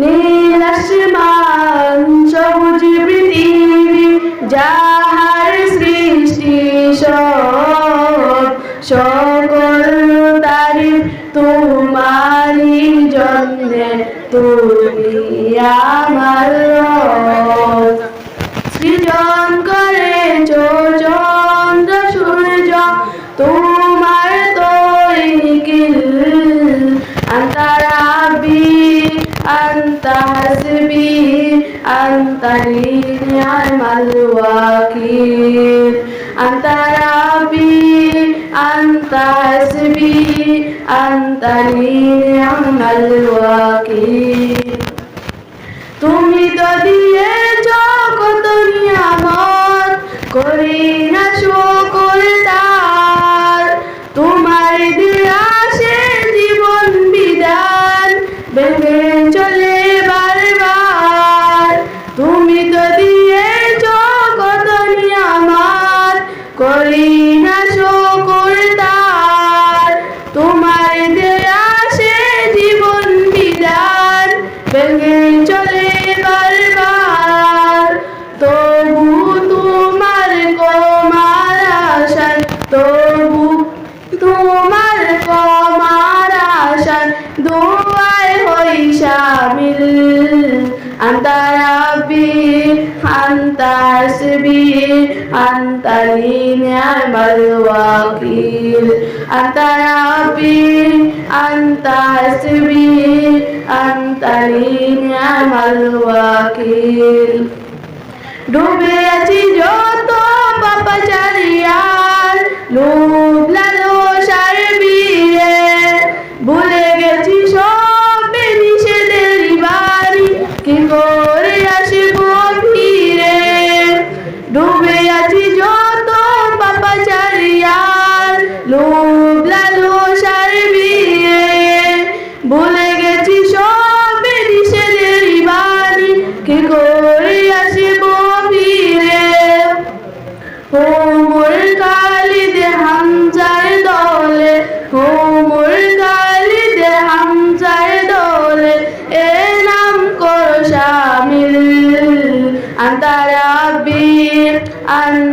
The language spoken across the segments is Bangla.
নীল আসমান সবুজ পৃথিবী যাহার সৃষ্টি সকল তারিফ তোমারই জন্মে তুমি আন্তা হাসবি আন্তারি নিয়ামাল ওয়াকিল আন্তারাবি আন্তা হাসবি আন্তারি নিয়ামাল ওয়াকিল তুমি তো দিয়েছ শামিল আন্তারাবি আন্তাসবি আন্তালি নিয়ামাল ওয়াকিল। আন্তারাবি আন্তাসবি আন্তালি নিয়ামাল ওয়াকিল। ডুবে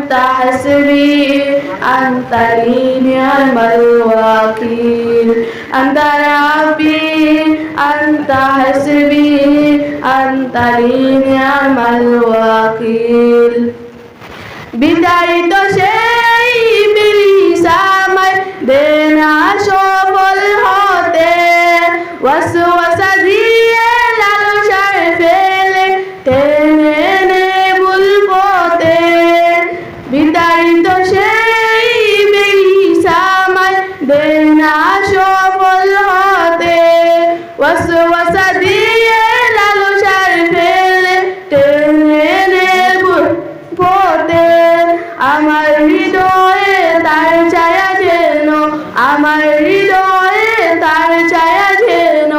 আন্তা হাসবি আন্তা নিয়ামাল ওয়াকিল আন্তারাবি আন্তা হাসবি আন্তা নিয়ামাল ওয়াকিল বিদায়িত সেই বিরিশ দেনা সফল হতে, ওয়াসওয়াসা দিয়ে লালসায় ফেলে, টেনে নে পথে। আমার হৃদয়ে তার ছায়া যেন, আমার হৃদয়ে তার ছায়া যেন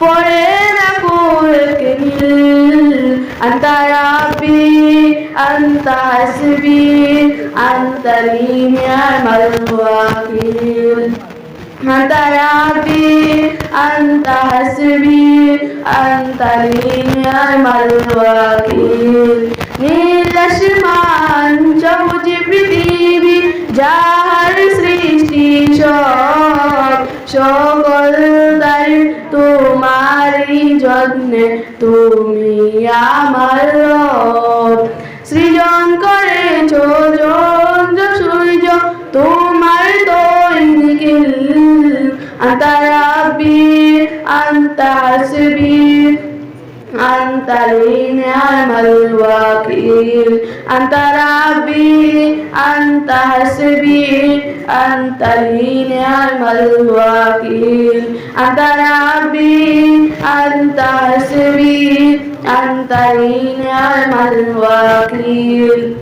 পড়ে না কুলকে নীল। আন্তারাবি আন্তা হাসবি আন্তা নিয়ামাল ওয়াকিল أنت ربي أنت حسبي أنت لي نعم الوكيل নীল আসমান সবুজ পৃথিবী যাহার সৃষ্টি সব সকল দায়িত্ব তোমারই যত্নে তুমি আমার রব সৃজন করেছ চন্দ্র সূর্য তোমার দৈনিকিল أنت ربي أنت حسبي أنت لنعم الوكيل أنت ربي أنت حسبي أنت لنعم الوكيل أنت ربي أنت حسبي أنت لنعم الوكيل